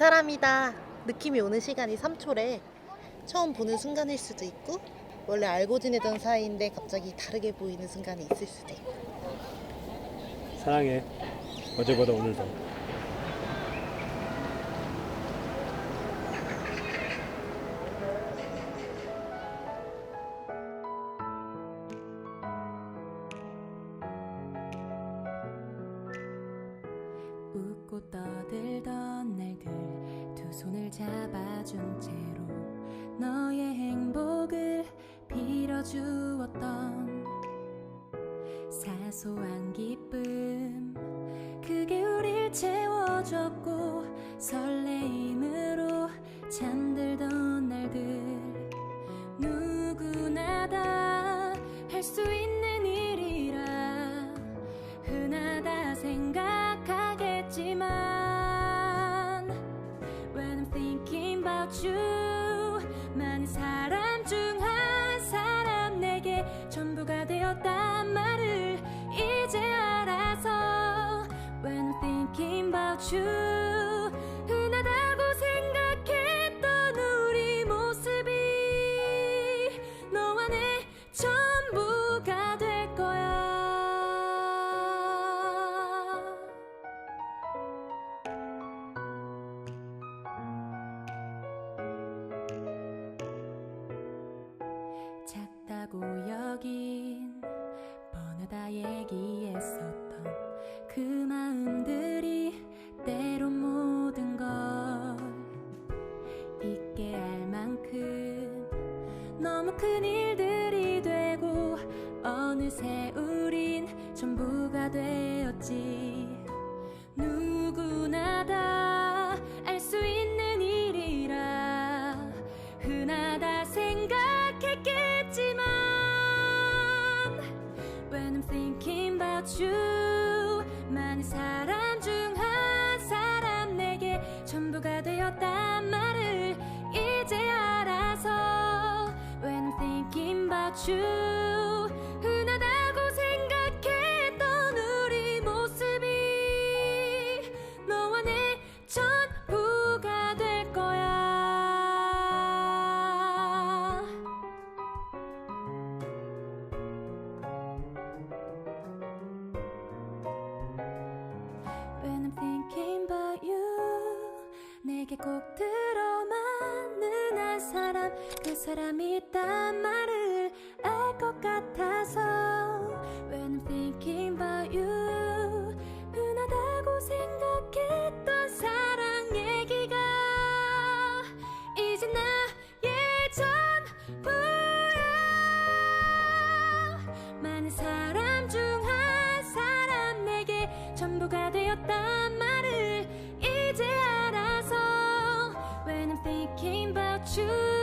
사람이다 느낌이 오는 시간이 3초래 처음 보는 순간일 수도 있고 원래 알고 지내던 사이인데 갑자기 다르게 보이는 순간이 있을 수도 있고 사랑해. 어제보다 오늘 더. 웃고 떠들던 두 손을 잡아준 채로 너의 행복을 빌어주었던 사소한 기쁨 그게 우릴 채워줬고 설레임으로 잠들던 thinking about you 많은 사람 중 한 사람 내게 전부가 되었단 말을 이제 알아서 When I'm thinking about you 작다고 여긴 뻔하다 얘기했었던 그 마음들이 때론 모든 걸 잊게 할 만큼 너무 큰 일들이 되고 어느새 우린 전부가 되었지. 누구나 다 알 수 있는 일이라 흔하다 생각했겠지만 많은 사람 중 한 사람 내게 전부가 되었단 말을 이제 알아서 When thinking about you Thinking about you. 내게 꼭 들어맞는 한 사람. 그 사람이 있단 말을 choose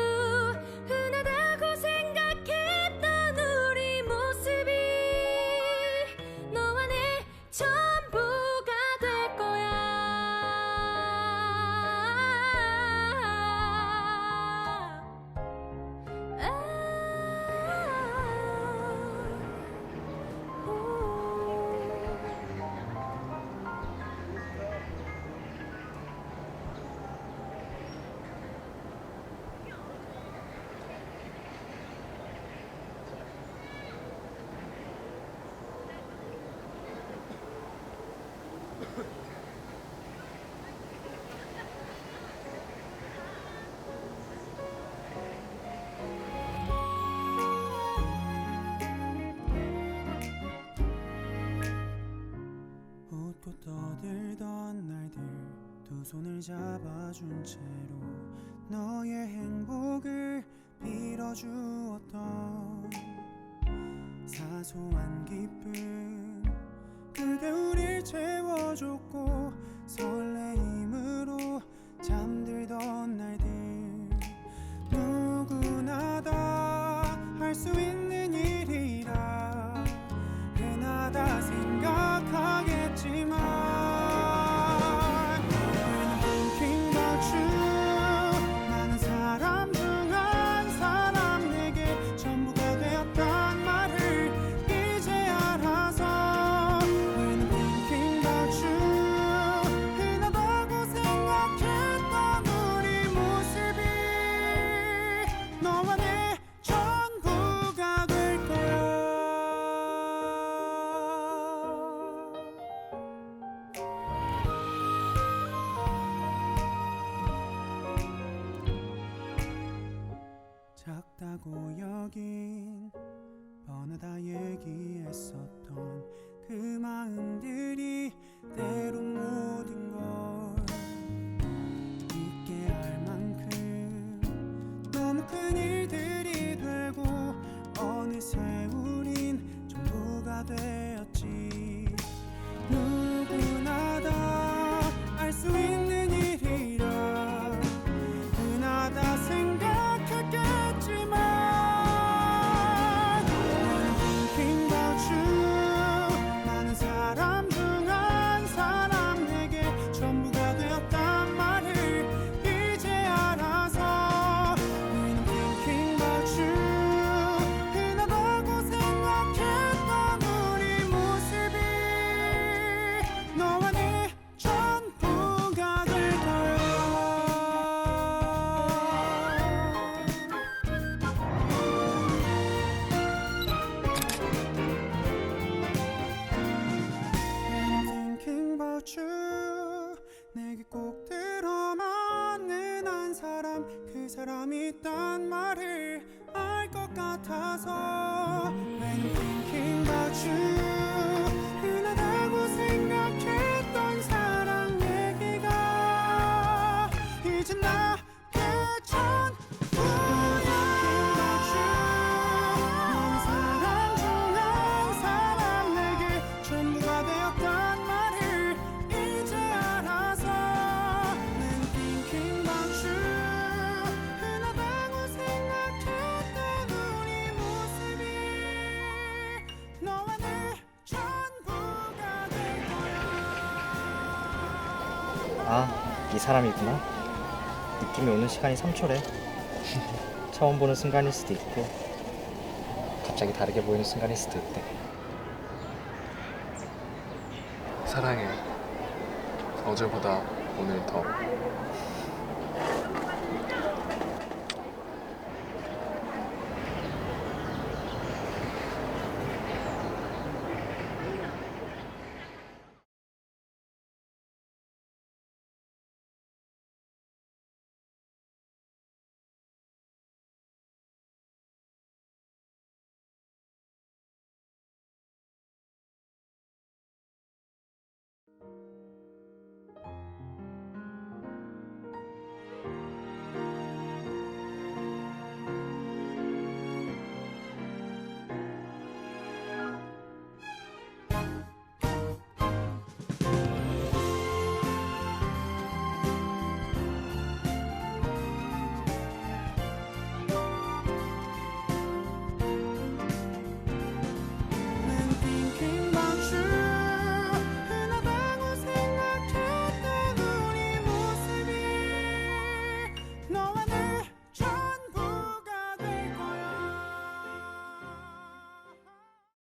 손을 잡아준 채로 너의 행복을 빌어주었던 사소한 기쁨 그게 우릴 채워줬고 설레임으로 잠들던 날들 누구나 다 할 수 있는 있다고 여긴 번호 다 얘기했었던 그 마음들이 때론 모든 걸 사람이 딴 말해 아, 이 사람이구나. 느낌이 오는 시간이 3초래. 처음 보는 순간일 수도 있고, 갑자기 다르게 보이는 순간일 수도 있대. 사랑해. 어제보다 오늘 더.